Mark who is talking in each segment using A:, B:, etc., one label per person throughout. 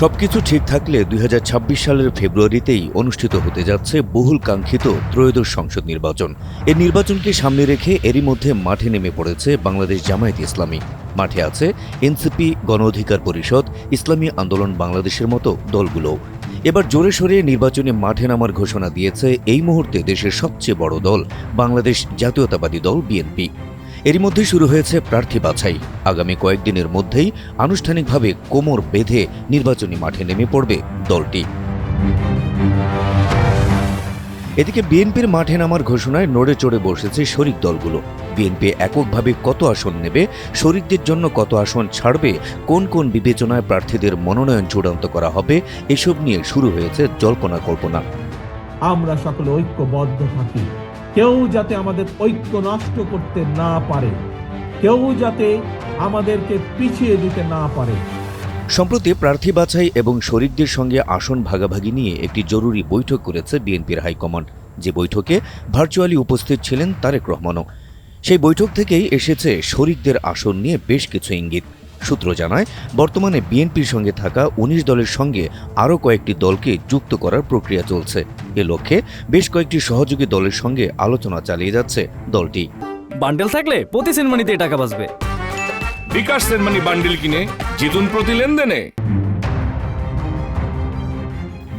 A: সবকিছু ঠিক থাকলে দুই হাজার ছাব্বিশ সালের ফেব্রুয়ারিতেই অনুষ্ঠিত হতে যাচ্ছে বহুল কাঙ্ক্ষিত ত্রয়োদশ সংসদ নির্বাচন। এই নির্বাচনকে সামনে রেখে এরই মধ্যে মাঠে নেমে পড়েছে বাংলাদেশ জামায়াত ইসলামী। মাঠে আছে এনসিপি, গণ অধিকার পরিষদ, ইসলামী আন্দোলন বাংলাদেশের মতো দলগুলো এবার জোরে সরে নির্বাচনে মাঠে নামার ঘোষণা দিয়েছে এই মুহূর্তে দেশের সবচেয়ে বড় দল, বাংলাদেশ জাতীয়তাবাদী দল বিএনপি। এরই মধ্যে শুরু হয়েছে প্রার্থী বাছাই। আগামী কয়েকদিনের মধ্যেই আনুষ্ঠানিকভাবে কোমর বেঁধে নির্বাচনী মাঠে নেমে পড়বে দলটি। এদিকে বিএনপির মাঠে নামার ঘোষণায় নড়ে চড়ে বসেছে শরিক দলগুলো। বিএনপি এককভাবে কত আসন নেবে, শরিকদের জন্য কত আসন ছাড়বে, কোন কোন বিবেচনায় প্রার্থীদের মনোনয়ন চূড়ান্ত করা হবে, এসব নিয়ে শুরু হয়েছে জল্পনা কল্পনা।
B: আমরা সকলে ঐক্যবদ্ধ থাকি। কেউ যাতে আমাদের ঐক্য নষ্ট করতে না পারে, কেউ যাতে আমাদেরকে পিছিয়ে দিতে না পারে।
A: সম্প্রতি প্রার্থী বাছাই এবং শরিকদের সঙ্গে আসন ভাগাভাগি নিয়ে একটি জরুরি বৈঠক করেছে বিএনপির হাইকমান্ড। যে বৈঠকে ভার্চুয়ালি উপস্থিত ছিলেন তারেক রহমানও। সেই বৈঠক থেকেই এসেছে শরিকদের আসন নিয়ে বেশ কিছু ইঙ্গিত। সূত্র জানায় বর্তমানে বিএনপির সঙ্গে থাকা উনিশ দলের সঙ্গে আরও কয়েকটি দলকে যুক্ত করার প্রক্রিয়া চলছে। এ লক্ষ্যে বেশ কয়েকটি সহযোগী দলের সঙ্গে আলোচনা চালিয়ে যাচ্ছে দলটি।
C: বান্ডেল থাকলে প্রতি সেনমানিতে টাকা বাঁচবে।
D: বিকাশ সেনমানি বান্ডেল কিনে জিতুন প্রতি লেনদেনে।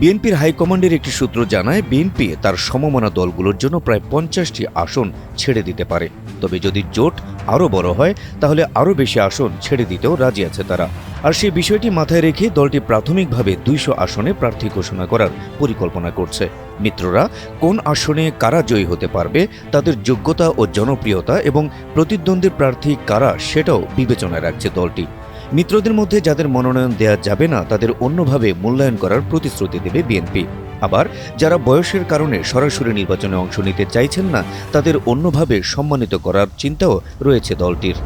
A: বিএনপির হাইকমান্ডের একটি সূত্র জানায়, বিএনপি তার সমমনা দলগুলোর জন্য প্রায় পঞ্চাশটি আসন ছেড়ে দিতে পারে। তবে যদি জোট আরও বড় হয়, তাহলে আরও বেশি আসন ছেড়ে দিতেও রাজি আছে তারা। আর সেই বিষয়টি মাথায় রেখে দলটি প্রাথমিকভাবে দুইশো আসনে প্রার্থী ঘোষণা করার পরিকল্পনা করছে। মিত্ররা কোন আসনে কারা জয়ী হতে পারবে, তাদের যোগ্যতা ও জনপ্রিয়তা এবং প্রতিদ্বন্দ্বী প্রার্থী কারা সেটাও বিবেচনায় রাখছে দলটি। মিত্রদের মধ্যে যাদের মনোনয়ন দেয়া যাবে না, তাদের অন্যভাবে মূল্যায়ন করার প্রতিশ্রুতি দেবে বিএনপি আবার যারা বয়সের কারণে সরাসরি নির্বাচনে অংশ নিতে চাইছেন না, তাদের অন্যভাবে সম্মানিত করার চিন্তাও রয়েছে দলটির।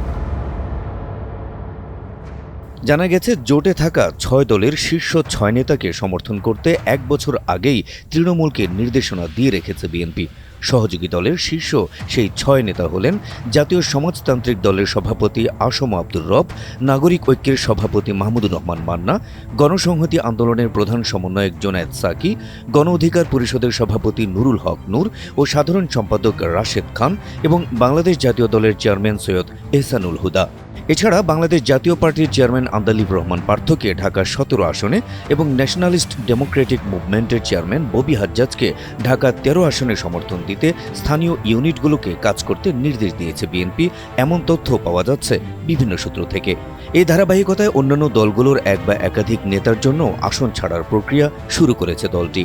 A: জানা গেছে, জোটে থাকা ছয় দলের শীর্ষ ছয় নেতাকে সমর্থন করতে এক বছর আগেই তৃণমূলকে নির্দেশনা দিয়ে রেখেছে বিএনপি সহযোগী দলের শীর্ষ সেই ছয় নেতা হলেন জাতীয় সমাজতান্ত্রিক দলের সভাপতি আসম আব্দুর রব, নাগরিক ঐক্যের সভাপতি মাহমুদুর রহমান মান্না, গণসংহতি আন্দোলনের প্রধান সমন্বয়ক জোনায়েদ সাকি, গণ অধিকার পরিষদের সভাপতি নুরুল হক নূর ও সাধারণ সম্পাদক রাশেদ খান এবং বাংলাদেশ জাতীয় দলের চেয়ারম্যান সৈয়দ এহসানুল হুদা। এছাড়া বাংলাদেশ জাতীয় পার্টির চেয়ারম্যান আন্দালিব রহমান পার্থকে ঢাকার সতেরো আসনে এবং ন্যাশনালিস্ট ডেমোক্রেটিক মুভমেন্টের চেয়ারম্যান ববি হাজ্জাজকে ঢাকা তেরো আসনে সমর্থন দিতে স্থানীয় ইউনিটগুলোকে কাজ করতে নির্দেশ দিয়েছে বিএনপি। এমন তথ্য পাওয়া যাচ্ছে বিভিন্ন সূত্র থেকে। এই ধারাবাহিকতায় অন্যান্য দলগুলোর এক বা একাধিক নেতার জন্য আসন ছাড়ার প্রক্রিয়া শুরু করেছে দলটি।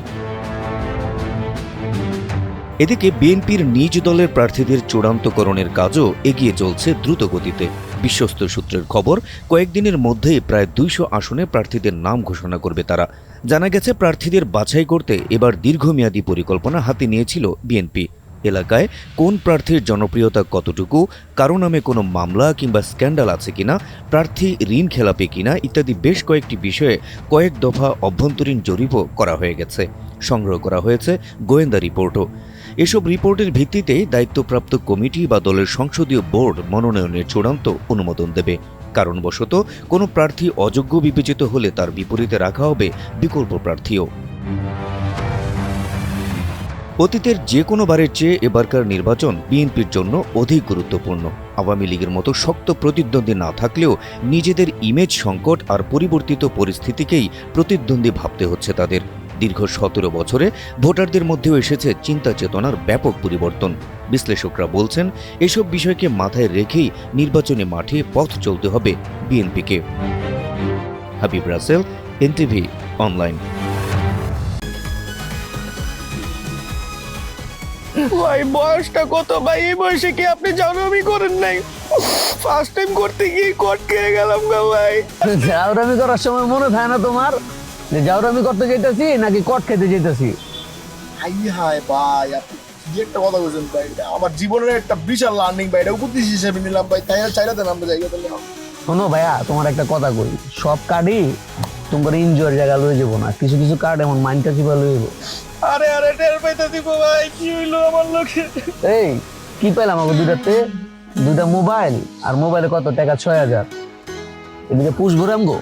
A: এদিকে বিএনপির নিজ দলের প্রার্থীদের চূড়ান্তকরণের কাজও এগিয়ে চলছে দ্রুত গতিতে বিশ্বস্ত সূত্রের খবর, কয়েকদিনের মধ্যেই প্রায় দুইশো আসনে প্রার্থীদের নাম ঘোষণা করবে তারা। জানা গেছে, প্রার্থীদের বাছাই করতে এবার দীর্ঘমেয়াদী পরিকল্পনা হাতে নিয়েছিল বিএনপি। এলাকায় কোন প্রার্থীর জনপ্রিয়তা কতটুকু, কারও নামে কোনো মামলা কিংবা স্ক্যান্ডাল আছে কিনা, প্রার্থী ঋণ খেলাপে কিনা, ইত্যাদি বেশ কয়েকটি বিষয়ে কয়েক দফা অভ্যন্তরীণ জরিপও করা হয়ে গেছে। সংগ্রহ করা হয়েছে গোয়েন্দা রিপোর্টও। এসব রিপোর্টের ভিত্তিতে দায়িত্বপ্রাপ্ত কমিটি বা দলের সংসদীয় বোর্ড মনোনয়নের চূড়ান্ত অনুমোদন দেবে। কারণবশত, কোনো প্রার্থী অযোগ্য বিবেচিত হলে তার বিপরীতে রাখা হবে বিকল্প প্রার্থীও। অতীতের যে কোনো বারের চেয়ে এবারকার নির্বাচন বিএনপির জন্য অধিক গুরুত্বপূর্ণ। আওয়ামী লীগের মতো শক্ত প্রতিদ্বন্দ্বী না থাকলেও নিজেদের ইমেজ সংকট আর পরিবর্তিত পরিস্থিতিকেই প্রতিদ্বন্দ্বী ভাবতে হচ্ছে তাদের। দীর্ঘ সতেরো বছরে ভোটারদের মধ্যেও এসেছে চিন্তা চেতনার ব্যাপক পরিবর্তন। বিশ্লেষকরা বলছেন এসব বিষয়কে মাথায় রেখেই নির্বাচনী মাঠে পথ চলতে হবে বিএনপিকে। Habib Rasel NTV online.
E: ভাই বয়সটা কত ভাই? এই বয়সে কি আপনি জানামি করেন নাই? ফার্স্ট টাইম করতে গিয়ে কট খেয়ে গেলাম গা ভাই।
F: জাউরামি করার সময় মনে থাকে না তোমার? যে জাউরামি করতে যেতেছি নাকি কট খেতে যেতেছি
E: হাই হাই ভাই আপনি কি একটা কথা বলছেন ভাই? এটা আমার জীবনের একটা বিশাল লার্নিং ভাই এটা উপদেশ হিসেবে নিলাম ভাই। তাই আর চাইলে দেন আমরা জায়গা দিলাম
F: শোনো ভাইয়া তোমার একটা কথা কই। সব কার্ডই তোমার এনজয়ের জায়গা লয়ে যাব না। কিছু কিছু কার্ড এমন মাইন্ডটা চিপা লয়ে যাব।
E: আরে আরে টের পাইতে দিব ভাই কি হইল আমার লোকে
F: এই কি পেলাম আমাকে দুটাতে দুটা মোবাইল আর মোবাইলে কত টাকা? ছয় হাজার। এদিকে পুষবো রামগো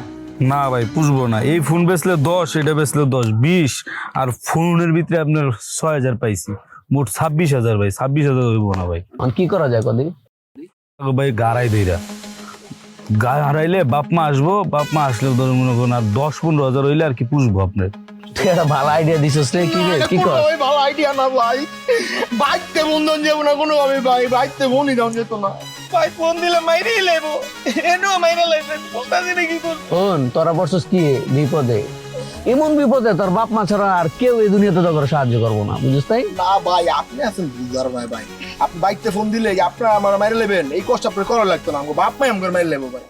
G: না ভাই পুষবো না। এই ফোন বেচলে দশ এটা বেচলে দশ বিশ আর ফোনের ভিতরে আপনার ছয় হাজার পাইছি। মোট ছাব্বিশ হাজার ভাই ছাব্বিশ হাজার হইব না ভাই।
F: কি করা যায় কদি
G: আগে ভাই গাড়াই দেইরা। গা হারাইলে বাপ মা আসব বাপ মা আসলে ধর মনে করুন আর দশ পনেরো হাজার হইলে আর কি পুষবো আপনার।
F: তুই একটা ভালো আইডিয়া দিছিস রে কি রে কি কর?
E: ভালো আইডিয়া না ভাই। বাইতে বন্ধন যাব না কোনো ভাবে ভাই বাইতে বনই দাম যেত না। ভাই ফোন দিলে মাইরেই লেবো এনো মাইরে লাইছে বুঝতাছি না কি করব
F: ফোন তোরা পড়ছিস কি বিপদে? এমন বিপদে তোর বাপ মা ছাড়া আর কেউ এই দুনিয়াতে তোর সাহায্য করব না বুঝিস তাই?
E: না ভাই আপনি আছেন বুঝার ভাই ভাই? আপনি বাইকতে ফোন দিলে আপনার আমার মাইরে নেবেন এই কষ্ট আপনার করা লাগতো না আমাকে বাপ মাই আমার মাইরে লেবো ভাই।